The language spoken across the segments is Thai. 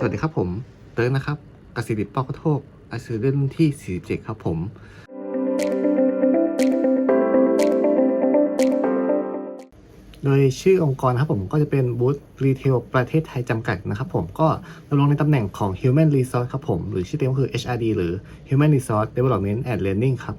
สวัสดีครับผมเติร์นนะครับกสิริปอกโทกอาชีพเล่นที่ 47 ครับผม โดยชื่อองค์กรครับผมก็จะเป็นบูธรีเทลประเทศไทยจำกัดนะครับผมก็ดำรงในตำแหน่งของ Human Resource ครับผม หรือชื่อเต็มก็คือ HRD หรือ Human Resource Development and Learning ครับ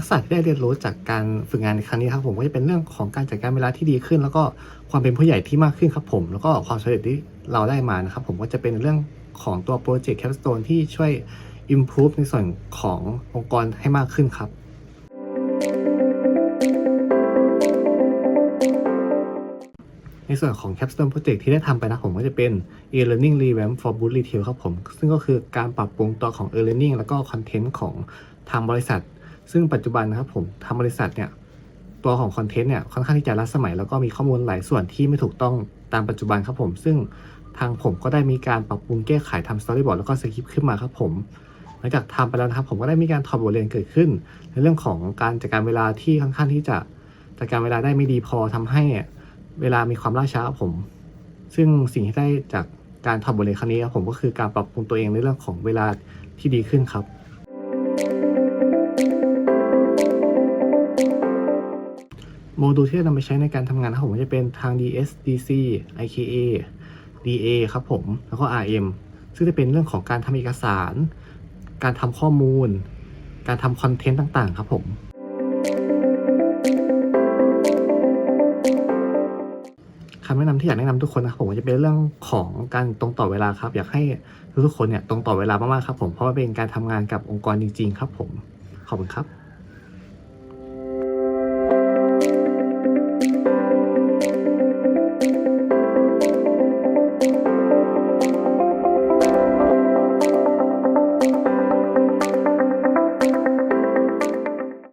ทักษะที่ได้เรียนรู้จากการฝึกงานในครั้งนี้ครับผมก็จะเป็นเรื่องของการจัดการเวลาที่ดีขึ้น แล้วก็ความเป็นผู้ใหญ่ที่มากขึ้นครับผม แล้วก็ความสำเร็จที่เราได้มานะครับผมก็จะเป็นเรื่องของตัวโปรเจกต์ Capstone ที่ช่วย improve ในส่วนขององค์กรให้มากขึ้นครับในส่วนของ Capstone Project ที่ได้ทำไปนะผมก็จะเป็น e-learning revamp for boot retail ครับผม ซึ่งก็คือการปรับปรุงตัวของ e-learning แล้วก็คอนเทนต์ของทางบริษัท ซึ่งปัจจุบันนะครับผมทางบริษัทเนี่ยตัวของคอนเทนต์เนี่ยค่อนข้างที่จะล้าสมัยแล้วก็มีข้อมูลหลายส่วนที่ไม่ถูกต้องตามปัจจุบันครับผม ซึ่งทางผมก็ได้มีการปรับปรุงแก้ไขทำสตอรี่บอร์ดแล้วก็สคริปต์ขึ้นมาครับผมหลังจากทำไปแล้วนะครับผมก็ได้มีการถอดบทเรียนเกิดขึ้น ในเรื่องของการจัดการเวลาที่ค่อนข้างที่จะจัดการเวลาได้ไม่ดีพอทำให้เวลามีความล่าช้าผม ซึ่งสิ่งที่ได้จากการถอดบทเรียนครั้งนี้ครับผมก็คือการปรับปรุงตัวเองในเรื่องของเวลาที่ดีขึ้นครับ โมดูลที่จะนำไปใช้ในการทำงานนะครับผมจะเป็นทาง DSDC IKA DA ครับผม แล้วก็ RM ซึ่งจะเป็นเรื่องของการทำเอกสาร การทำข้อมูล การทำคอนเทนต์ต่างๆ ครับผม คำแนะนำที่อยากแนะนำทุกคนนะครับผมจะเป็นเรื่องของการตรงต่อเวลาครับ อยากให้ทุกๆคนเนี่ยตรงต่อเวลามากๆครับผม เพราะว่าเป็นการทำงานกับองค์กรจริง ๆ ครับผม ขอบคุณครับ